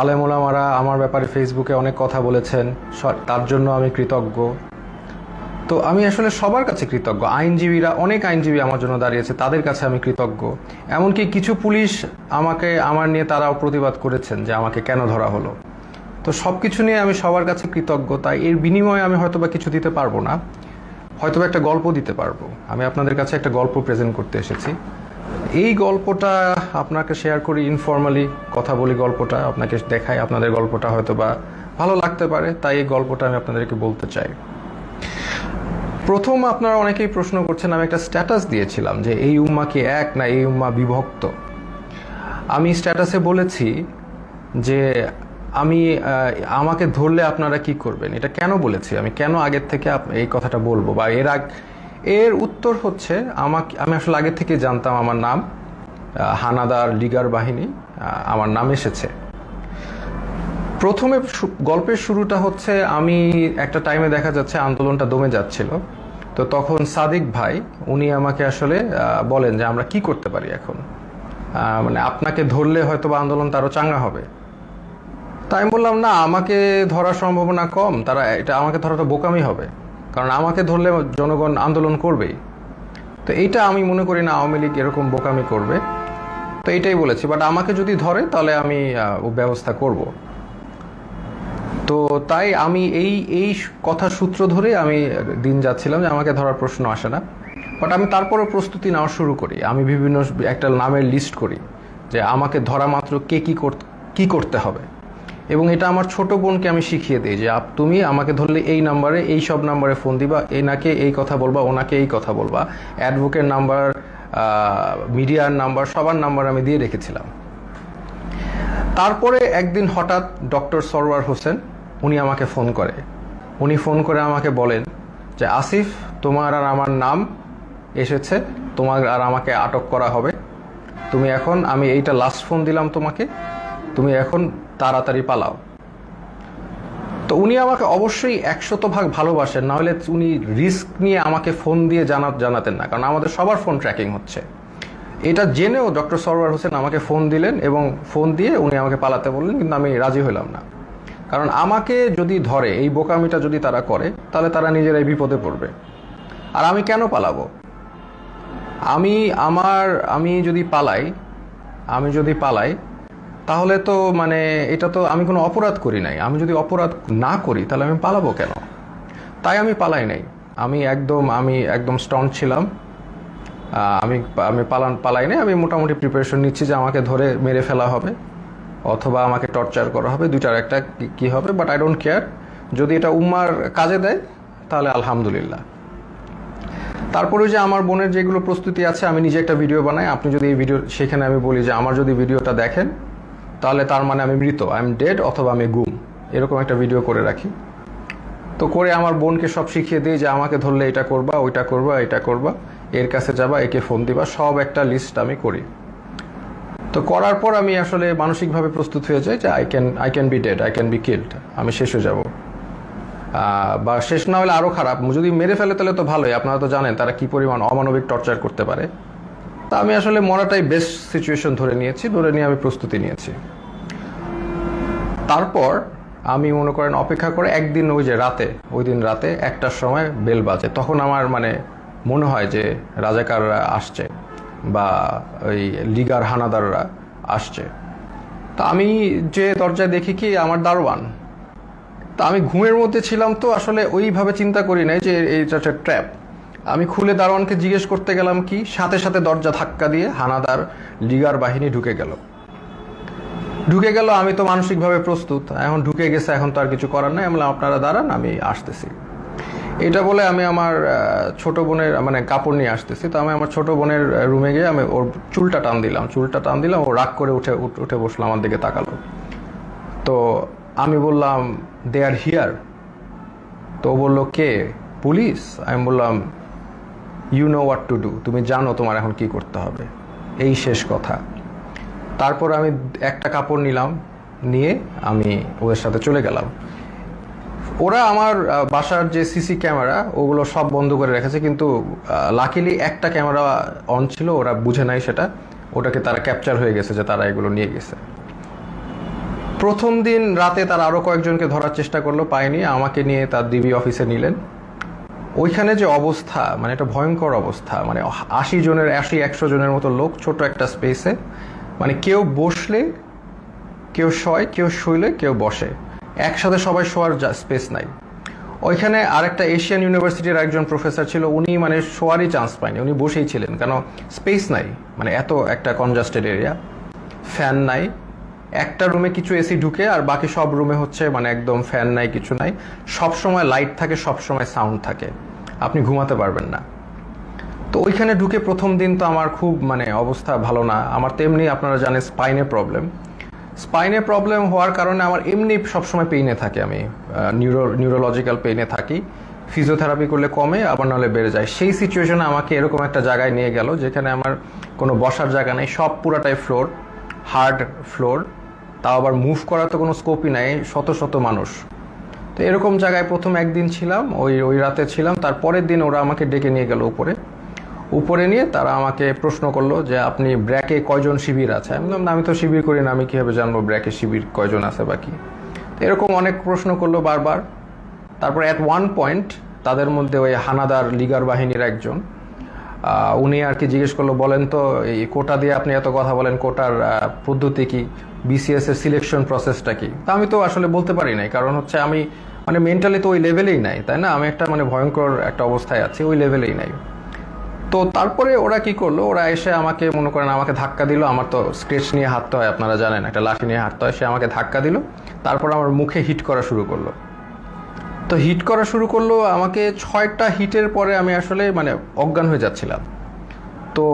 আলেমোলামারা আমার ব্যাপারে ফেসবুকে অনেক কথা বলেছেন তার জন্য আমি কৃতজ্ঞ। তো আমি আসলে সবার কাছে কৃতজ্ঞ। আইনজীবীরা, অনেক আইনজীবী আমার জন্য দাঁড়িয়েছে, তাদের কাছে আমি কৃতজ্ঞ। এমনকি কিছু পুলিশ আমাকে, আমার নিয়ে তারাও প্রতিবাদ করেছেন যে আমাকে কেন ধরা হলো। তো সব কিছু নিয়ে আমি সবার কাছে কৃতজ্ঞ, তাই এর বিনিময়ে আমি হয়তোবা কিছু দিতে পারব না। হয়তোবা একটা গল্প দিতে পারব। আমি আপনাদের কাছে একটা গল্প প্রেজেন্ট করতে এসেছি। এই গল্পটা আপনাকে শেয়ার করি ইনফর্মালি কথা বলি গল্পটা, আপনাকে দেখাই আপনাদের গল্পটা হয়তো বা ভালো লাগতে পারে, তাই এই গল্পটা আমি আপনাদেরকে বলতে চাই। প্রথম আপনারা অনেকেই প্রশ্ন করছেন, আমি একটা স্ট্যাটাস দিয়েছিলাম যে এই উম্মা কি এক না এই উম্মা বিভক্ত? আমি স্ট্যাটাসে বলেছি যে আমি আমাকে ধরলে আপনারা কি করবেন? এটা কেন বলেছি? আমি কেন আগের থেকে এই কথাটা বলব? বা এর আগ এর উত্তর হচ্ছে আমাকে আমি আসলে আগে থেকে জানতাম আমার নাম হানাদার লিগার বাহিনী আমার নাম এসেছে। প্রথমে গল্পের শুরুটা হচ্ছে আমি একটা টাইমে দেখা যাচ্ছে আন্দোলনটা দমে যাচ্ছিল। তো তখন সাদিক ভাই, উনি আমাকে আসলে বলেন যে আমরা কি করতে পারি এখন? মানে আপনাকে ধরলে হয়তো বা আন্দোলন তারও চাঙ্গা হবে। তাই বললাম, না, আমাকে ধরার সম্ভাবনা কম, তারা, এটা আমাকে ধরা তো বোকামি হবে। কারণ আমাকে ধরলে জনগণ আন্দোলন করবেই। তো এইটা আমি মনে করি না আওয়ামী লীগ এরকম বোকামি করবে। তো এটাই বলেছি বাট আমাকে যদি ধরে, তাহলে আমি ব্যবস্থা করব। তো তাই আমি এই এই কথা সূত্র ধরে আমি দিন যাচ্ছিলাম যে আমাকে ধরার প্রশ্ন আসে না। বাট আমি তারপরে প্রস্তুতি নেওয়া শুরু করি। আমি বিভিন্ন একটা নামের লিস্ট করি যে আমাকে ধরা মাত্র কে কি করতে হবে। এবং এটা আমার ছোট বোনকে আমি শিখিয়ে দিই যে, আপ, তুমি আমাকে ধরলে এই নাম্বারে, এই সব নাম্বারে ফোন দিবা, এনাকে এই কথা বলবা, ওনাকে এই কথা বলবা। অ্যাডভোকেট নাম্বার মিডিয়ার নাম্বার, সবার নাম্বার আমি দিয়ে রেখেছিলাম। তারপরে একদিন হঠাৎ ডক্টর সরওয়ার হোসেন, উনি আমাকে ফোন করে। উনি ফোন করে আমাকে বলেন যে, আসিফ, তোমার আর আমার নাম এসেছে, তোমার আর আমাকে আটক করা হবে। তুমি এখন, আমি এইটা লাস্ট ফোন দিলাম তোমাকে তুমি এখন তাড়াতাড়ি পালাও। তো উনি আমাকে অবশ্যই একশত ভাগ ভালোবাসেন, না হলে উনি রিস্ক নিয়ে আমাকে ফোন দিয়ে জানা জানাতেন না, কারণ আমাদের সবার ফোন ট্র্যাকিং হচ্ছে। এটা জেনেও ডক্টর সরওয়ার হোসেন আমাকে ফোন দিলেন এবং ফোন দিয়ে উনি আমাকে পালাতে বললেন, কিন্তু আমি রাজি হলাম না। কারণ আমাকে যদি ধরে, এই বোকামিটা যদি তারা করে, তাহলে তারা নিজেরাই বিপদে পড়বে। আর আমি কেন পালাবো? আমি আমার আমি যদি পালাই, আমি যদি পালাই তাহলে তো মানে এটা তো আমি কোনো অপরাধ করি নাই। আমি যদি অপরাধ না করি, তাহলে আমি পালাবো কেন? তাই আমি পালাই নাই। আমি একদম আমি একদম স্ট্রং ছিলাম। আমি আমি পালান, পালাই নাই। আমি মোটামুটি প্রিপারেশন নিচ্ছি যে আমাকে ধরে মেরে ফেলা হবে, অথবা আমাকে টর্চার করা হবে, দুইটার একটা কি- কি হবে বাট আই ডোন্ট কেয়ার যদি এটা উম্মার কাজে দেয়, তাহলে আলহামদুলিল্লাহ। তারপরে যে আমার বোনের যেগুলো প্রস্তুতি আছে, আমি নিজে একটা ভিডিও বানাই। আপনি যদি এই ভিডিও সেখানে আমি বলি যে, আমার যদি ভিডিওটা দেখেন তাহলে তার মানে আমি মৃত আই এম ডেড অথবা আমি গুম। এরকম একটা ভিডিও করে রাখি। তো করে আমার বোনকে সব শিখিয়ে দিই যে আমাকে ধরলে এটা করবা, ওইটা করবা, এটা করবা, এর কাছে যাবা, একে ফোন দিবা, সব একটা লিস্ট আমি করি। তো করার পর আমি আসলে মানসিকভাবে প্রস্তুত হয়ে যাই যে I can I can be dead I can be killed আমি শেষ হয়ে যাব। বা শেষ না হলে আরও খারাপ। যদি মেরে ফেলে তাহলে তো ভালোই, আপনারা তো জানেন তারা কি পরিমাণ অমানবিক টর্চার করতে পারে। তা আমি আসলে মরাটাই বেস্ট সিচুয়েশন ধরে নিয়েছি, ধরে নিয়ে আমি প্রস্তুতি নিয়েছি। তারপর আমি মনে করেন অপেক্ষা করে একদিন ওই যে রাতে, ওই দিন রাতে একটার সময় বেল বাজে। তখন আমার মানে মনে হয় যে রাজাকাররা আসছে বা ওই লিগার হানাদাররা আসছে। তা আমি যে দরজায় দেখি কি আমার দারোয়ান। তা আমি ঘুমের মধ্যে ছিলাম তো আসলে ওইভাবে চিন্তা করি নাই যে এইটা একটা ট্র্যাপ। আমি খুলে দারোয়ানকে জিজ্ঞেস করতে গেলাম কি, সাথে সাথে দরজা ধাক্কা দিয়ে হানাদার লিগার বাহিনী ঢুকে গেল। ঢুকে গেল, আমি তো মানসিকভাবে প্রস্তুত। এখন ঢুকে গেছে, এখন তো আর কিছু করার নাই। আমি আপনারা দাঁড়ান, আমি আসতেছি। এটা বলে আমি আমার ছোট বোনের মানে কাপড় নিয়ে আসতেছি। তো আমি আমার ছোট বোনের রুমে গিয়ে আমি ওর চুলটা টান দিলাম, চুলটা টান দিলাম, ও রাগ করে উঠ- উঠে বসল আমার দিকে তাকালো। তো আমি বললাম দে আর হিয়ার তো ও বলল, কে? পুলিশ আমি বললাম you know what to do তুমি জানো তোমার এখন কি করতে হবে। এই শেষ কথা। তারপর আমি একটা কাপড় নিলাম, নিয়ে আমি ওদের সাথে চলে গেলাম। ওরা আমার বাসার যে সিসি ক্যামেরা, ওগুলো সব বন্ধ করে রেখেছে, কিন্তু লাকিলি একটা ক্যামেরা অন ছিল, ওরা বুঝে নাই সেটা। ওটাকে তারা ক্যাপচার হয়ে গেছে যে তারা এগুলো নিয়ে গেছে। প্রথম দিন রাতে তারা আরও কয়েকজনকে ধরার চেষ্টা করল, পায়নি, আমাকে নিয়ে তার ডিবি অফিসে নিলেন। ওইখানে যে অবস্থা মানে একটা ভয়ঙ্কর অবস্থা মানে আশি জনের, আশি, একশো জনের মতো লোক ছোট একটা স্পেসে মানে কেউ বসলে, কেউ শয়, কেউ শুইলে, কেউ বসে। একসাথে সবাই শোয়ার স্পেস নাই। ওইখানে আরেকটা এশিয়ান ইউনিভার্সিটির একজন প্রফেসর ছিল, উনি মানে শোয়ারই চান্স পায়নি, উনি বসেই ছিলেন। কেন? স্পেস নাই মানে এত একটা কনজাস্টেড এরিয়া ফ্যান নাই। একটা রুমে কিছু এসি ঢুকে আর বাকি সব রুমে হচ্ছে মানে একদম ফ্যান নাই, কিছু নাই। সব সময় লাইট থাকে সব সময় সাউন্ড থাকে। আপনি ঘুমাতে পারবেন না। তো ওইখানে ঢুকে প্রথম দিন তো আমার খুব মানে অবস্থা ভালো না। আমার তেমনি আপনারা জানেন স্পাইনে প্রবলেম স্পাইনে প্রবলেম হওয়ার কারণে আমার এমনি সবসময় পেইনে থাকে আমি। নিউরো নিউরোলজিক্যাল পেইনে থাকি। ফিজিওথেরাপি করলে কমে, আবার নাহলে বেড়ে যায়। সেই সিচুয়েশনে আমাকে এরকম একটা জায়গায় নিয়ে গেল, যেখানে আমার কোনো বসার জায়গা নেই, সব পুরাটাই ফ্লোর হার্ড ফ্লোর তাও আবার মুভ করার তো কোনো স্কোপই নাই, শত শত মানুষ। তো এরকম জায়গায় প্রথম একদিন ছিলাম, ওই ওই রাতে ছিলাম। তারপরের দিন ওরা আমাকে ডেকে নিয়ে গেল উপরে। উপরে নিয়ে তারা আমাকে প্রশ্ন করল যে, আপনি ব্র্যাকে কয়জন শিবির আছে? আমি বললাম, আমি তো শিবির করি না, আমি কীভাবে জানব ব্র্যাকে শিবির কয়জন আছে বাকি এরকম অনেক প্রশ্ন করল বারবার। তারপর অ্যাট ওয়ান পয়েন্ট তাদের মধ্যে ওই হানাদার লিগার বাহিনীর একজন উনি আর কি জিজ্ঞেস করল, বলেন তো, এই কোটা দিয়ে আপনি এত কথা বলেন, কোটার পদ্ধতি কি? বিসিএস এর সিলেকশন প্রসেসটা কি? তা আমি তো আসলে বলতে পারি নাই, কারণ হচ্ছে আমি মানে মেন্টালি তো ওই লেভেলেই নাই, তাই না? আমি একটা মানে ভয়ঙ্কর একটা অবস্থায় আছি, ওই লেভেলেই নাই। তো তারপরে ওরা কি করল? ওরা এসে আমাকে মনে করেন আমাকে ধাক্কা দিল। আমার তো স্কেচ নিয়ে হাঁটতে হয়, আপনারা জানেন। একটা লাঠি নিয়ে হাঁটতে হয়, সে আমাকে ধাক্কা দিল। তারপর আমার মুখে হিট করা শুরু করল। তো হিট করা শুরু করল, আমাকে ছয়টা হিটের পরে আমি আসলে মানে অজ্ঞান হয়ে যাচ্ছিলাম। তো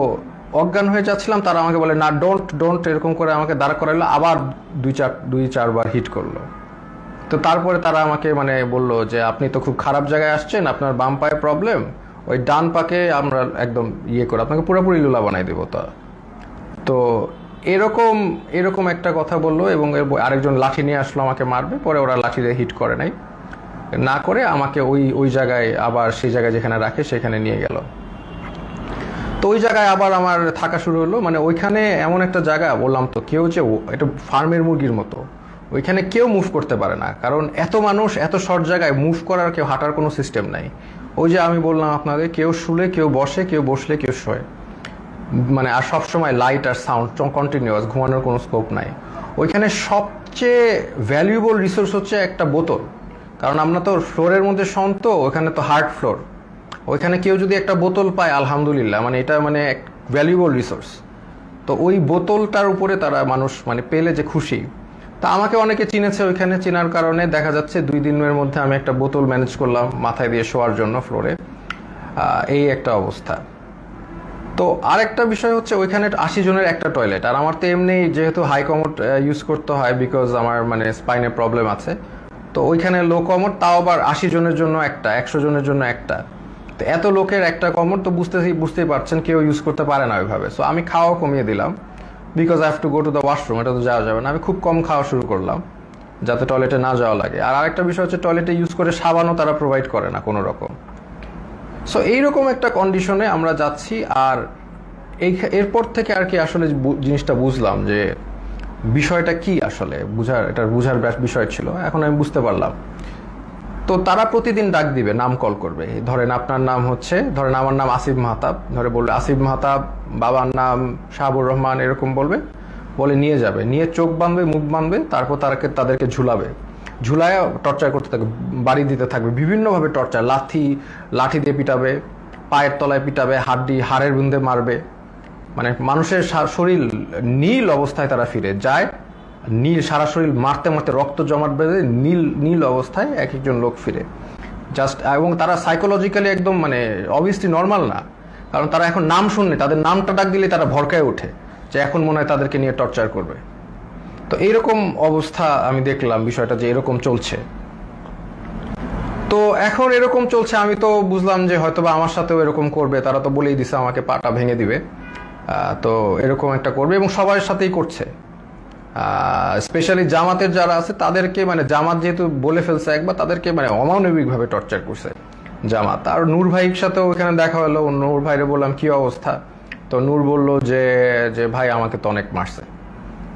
অজ্ঞান হয়ে যাচ্ছিলাম, তারা আমাকে বলে, না ডোন্ট ডোন্ট এরকম করে আমাকে দাঁড় করাইলো। আবার দুই চার, দুই চারবার হিট করল। তো তারপরে তারা আমাকে মানে বলল যে, আপনি তো খুব খারাপ জায়গায় আসছেন, আপনার বাম পায়ে প্রবলেম ওই ডান পাকে আমরা একদম ইয়ে করে আপনাকে পুরোপুরি লুলা বানাই দেবো তা। তো এরকম এরকম একটা কথা বলল এবং আরেকজন লাঠি নিয়ে আসলো আমাকে মারবে, পরে ওরা লাঠি দিয়ে হিট করে নাই। না করে আমাকে ওই ওই জায়গায় আবার সেই জায়গায় যেখানে রাখে সেখানে নিয়ে গেল। তো ওই জায়গায় আবার আমার থাকা শুরু হলো মানে ওইখানে এমন একটা জায়গা, বললাম তো কেউ যে এটা ফার্মের মুরগির মতো। ওইখানে কেউ মুভ করতে পারে না, কারণ এত মানুষ এত শর্ট জায়গায় মুভ করার কেউ হাঁটার কোনো সিস্টেম নাই। ওই যে আমি বললাম আপনাদের কেউ শুলে, কেউ বসে, কেউ বসলে কেউ শোয়। মানে আর সব সময় লাইট আর সাউন্ড কন্টিনিউয়াস ঘুমানোর কোনো স্কোপ নাই। ওইখানে সবচেয়ে ভ্যালুয়েবল রিসোর্স হচ্ছে একটা বোতল। কারণ আমরা তো ফ্লোরের মধ্যে শোন তো ওখানে তো হার্ড ফ্লোর ওইখানে কেউ যদি একটা বোতল পায়, আলহামদুলিল্লাহ মানে এটা মানে এক ভ্যালুয়েবল রিসোর্স তো ওই বোতলটার উপরে তারা মানুষ মানে পেলে যে খুশি তা আমাকে অনেকে চিনেছে ওইখানে, চেনার কারণে। দেখা যাচ্ছে দুই দিনের মধ্যে আমি একটা বোতল ম্যানেজ করলাম মাথায় দিয়ে শোয়ার জন্য ফ্লোরে। এই একটা অবস্থা। তো আরেকটা বিষয় হচ্ছে ওইখানে আশি জনের একটা টয়লেট। আর আমার তো এমনি যেহেতু হাই কমোড ইউজ করতে হয় বিকজ আমার মানে স্পাইনে প্রবলেম আছে। তো ওইখানে লো কমোড তাও আবার আশি জনের জন্য একটা, একশো জনের জন্য একটা। তো এত লোকের একটা কমোড তো বুঝতেই বুঝতেই পারছেন, কেউ ইউজ করতে পারে না ওইভাবে। সো আমি খাওয়াও কমিয়ে দিলাম। Because I have to go to the washroom এটা তো যাওয়া যাবে না। আমি খুব কম খাওয়া শুরু করলাম, যাতে টয়লেটে না যাওয়া লাগে। আর আরেকটা বিষয় হচ্ছে টয়লেটে ইউজ করে সাবানও তারা প্রোভাইড করে না কোনো রকম। সো এইরকম একটা কন্ডিশনে আমরা যাচ্ছি, আর এই এরপর থেকে আর কি আসলে জিনিসটা বুঝলাম যে বিষয়টা কি আসলে। বুঝার এটা বুঝার বিষয় ছিল। এখন আমি বুঝতে পারলাম। তো তারা প্রতিদিন ডাক দিবে, নাম কল করবে। ধরেন আপনার নাম হচ্ছে, ধরেন আমার নাম আসিফ মাহতাব। ধরে বলবে, আসিফ মাহতাব, বাবার নাম শাহাবুর রহমান, এরকম বলবে। বলে নিয়ে যাবে। নিয়ে চোখ বাঁধবে, মুখ বাঁধবে, তারপর তারাকে, তাদেরকে ঝুলাবে। ঝুলায় টর্চার করতে থাকবে বাড়ি দিতে থাকবে। বিভিন্নভাবে টর্চার। লাথি, লাঠি দিয়ে পিটাবে, পায়ের তলায় পিটাবে, হাড্ডি, হাড়ের বুন্দে মারবে। মানে মানুষের শরীর নীল অবস্থায় তারা ফিরে যায়। নীল সারা শরীর মারতে মারতে রক্ত জমাট বেঁধে নীল নীল অবস্থায় এক একজন লোক ফিরে। জাস্ট এবং তারা সাইকোলজিক্যালি একদম মানে অবভিয়াসলি নর্মাল না। কারণ তারা এখন নাম শুনলে, তাদের নামটা ডাক দিলে তারা ভরকায় ওঠে যে এখন মনে হয় তাদেরকে নিয়ে টর্চার করবে। তো এইরকম অবস্থা আমি দেখলাম বিষয়টা যে এরকম চলছে। তো এখন এরকম চলছে, আমি তো বুঝলাম যে হয়তোবা আমার সাথেও এরকম করবে, তারা তো বলেই দিছে আমাকে পাটা ভেঙে দিবে। তো এরকম একটা করবে এবং সবার সাথেই করছে। স্পেশালি জামাতের যারা আছে, তাদেরকে মানে জামাত যেহেতু বলে ফেলছে একবার, তাদেরকে মানে অমানবিকভাবে টর্চার করছে জামাত। আর নূর ভাইয়ের সাথেও ওখানে দেখা হলো, নূর ভাইরে বললাম, কি অবস্থা? তো নূর বলল যে যে ভাই আমাকে তো অনেক মারছে।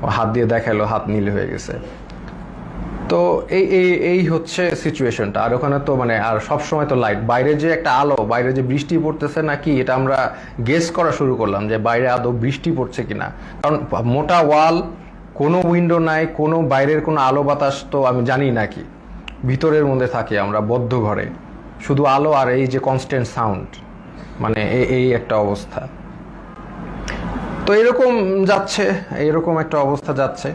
ও হাত দিয়ে দেখাল হাত নীল হয়ে গেছে। তো এই এই এই হচ্ছে সিচুয়েশনটা আর ওখানে তো মানে আর সব সময় তো লাইট বাইরে যে একটা আলো, বাইরে যে বৃষ্টি পড়তেছে নাকি, এটা আমরা গেস করা শুরু করলাম যে বাইরে আদৌ বৃষ্টি পড়ছে কিনা। কারণ মোটা ওয়াল কোনো উইন্ডো নাই, কোনো বাইরের কোনো আলো বাতাস তো আমি জানি নাকি ভিতরের মধ্যে থাকি আমরা, বদ্ধ ঘরে। শুধু আলো আর এই যে কনস্ট্যান্ট সাউন্ড মানে এই এই একটা অবস্থা। তো এরকম যাচ্ছে, এরকম একটা অবস্থা যাচ্ছে।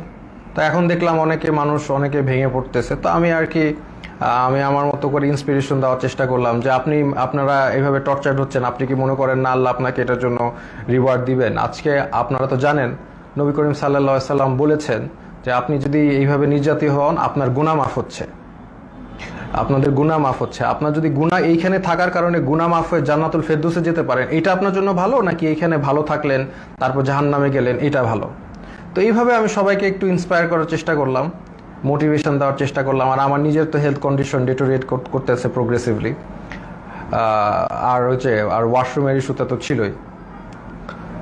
তো এখন দেখলাম অনেকে মানুষ অনেকে ভেঙে পড়তেছে। তো আমি আর কি আমি আমার মতো করে ইন্সপিরেশন দেওয়ার চেষ্টা করলাম যে আপনি, আপনারা এভাবে টর্চার হচ্ছেন, আপনি কি মনে করেন না আল্লাহ আপনাকে এটার জন্য রিওয়ার্ড দিবেন? আজকে আপনারা তো জানেন নবী করিম সাল্লা সাল্লাম বলেছেন যে আপনি যদি এইভাবে নির্যাতিত হন, আপনার গুণা মাফ হচ্ছে। আপনাদের গুণা মাফ হচ্ছে। আপনার যদি গুণা এইখানে থাকার কারণে গুণা মাফ হয়ে জান্নাতুল ফেরদুসে যেতে পারেন, এটা আপনার জন্য ভালো, নাকি এইখানে ভালো থাকলেন, তারপর জাহান্নামে গেলেন, এটা ভালো? তো এইভাবে আমি সবাইকে একটু ইন্সপায়ার করার চেষ্টা করলাম মোটিভেশন দেওয়ার চেষ্টা করলাম, আর আমার নিজের তো হেলথ কন্ডিশন ডেটোরিয়েট করতেছে প্রোগ্রেসিভলি আর হচ্ছে আর ওয়াশরুমের ইস্যুটা তো ছিলই।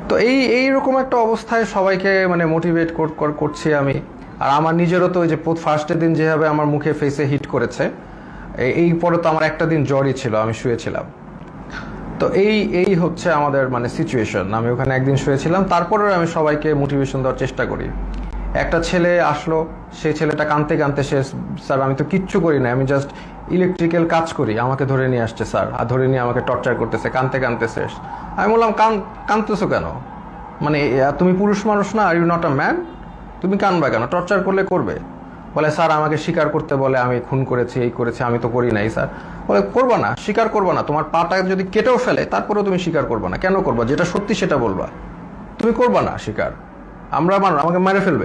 তো এই এইরকম একটা অবস্থায় সবাইকে মানে মোটিভেট করছি আমি। আর আমার নিজেরও তো ওই যে ফার্স্টের দিন যেভাবে আমার মুখে ফেসে হিট করেছে এই- পরে তো আমার একটা দিন জ্বরই ছিল, আমি শুয়েছিলাম। তো এই এই হচ্ছে আমাদের মানে সিচুয়েশন আমি ওখানে একদিন শুয়েছিলাম, তারপরেও আমি সবাইকে মোটিভেশন দেওয়ার চেষ্টা করি। একটা ছেলে আসলো, সেই ছেলেটা কানতে কানতে সে, স্যার, আমি তো কিচ্ছু করি না আমি জাস্ট ইলেকট্রিক্যাল কাজ করি, আমাকে ধরে নিয়ে আসছে, স্যার, আর ধরে নিয়ে আমাকে টর্চার করতেছে, কানতে কানতে শেষ। আমি বললাম, কান কানতেছো কেন? মানে তুমি পুরুষ মানুষ না are you not a man তুমি কানবা কেন? টর্চার করলে করবে। বলে, স্যার, আমাকে স্বীকার করতে বলে, আমি খুন করেছি, এই করেছি, আমি তো করি নাই, স্যার। বলে, করবা না স্বীকার করবা না, তোমার পাটা যদি কেটেও ফেলে, তারপরেও তুমি স্বীকার করবা না, কেন করবা? যেটা সত্যি সেটা বলবা। তুমি করবা না স্বীকার আমরা মানুষ, আমাকে মেরে ফেলবে।